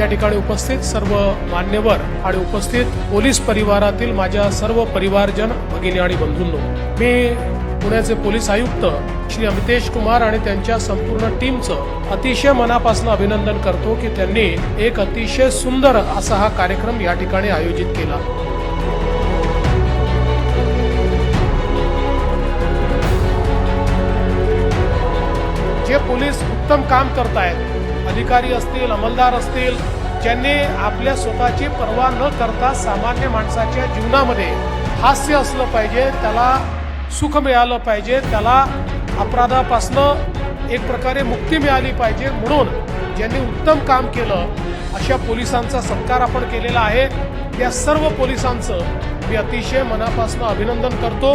या ठिकाणी उपस्थित सर्व मान्यवर आणि उपस्थित पोलीस परिवारातील माझ्या सर्व परिवारजन भगिनी आणि बंधूंनो मी पुण्याचे पोलीस आयुक्त श्री अमितेश कुमार आणि त्यांच्या संपूर्ण टीमचं अतिशय मनापासून अभिनंदन करतो की त्यांनी एक अतिशय सुंदर असा हा कार्यक्रम या ठिकाणी आयोजित केला. जे पोलीस उत्तम काम करतायत अधिकारी असतील अंमलदार असतील ज्यांनी आपल्या स्वतःची पर्वा न करता सामान्य माणसाच्या जीवनामध्ये हास्य असलं पाहिजे त्याला सुख मिळालं पाहिजे त्याला अपराधापासनं एक प्रकारे मुक्ती मिळाली पाहिजे म्हणून ज्यांनी उत्तम काम केलं अशा पोलिसांचा सत्कार आपण केलेला आहे. त्या सर्व पोलिसांचं मी अतिशय मनापासून अभिनंदन करतो.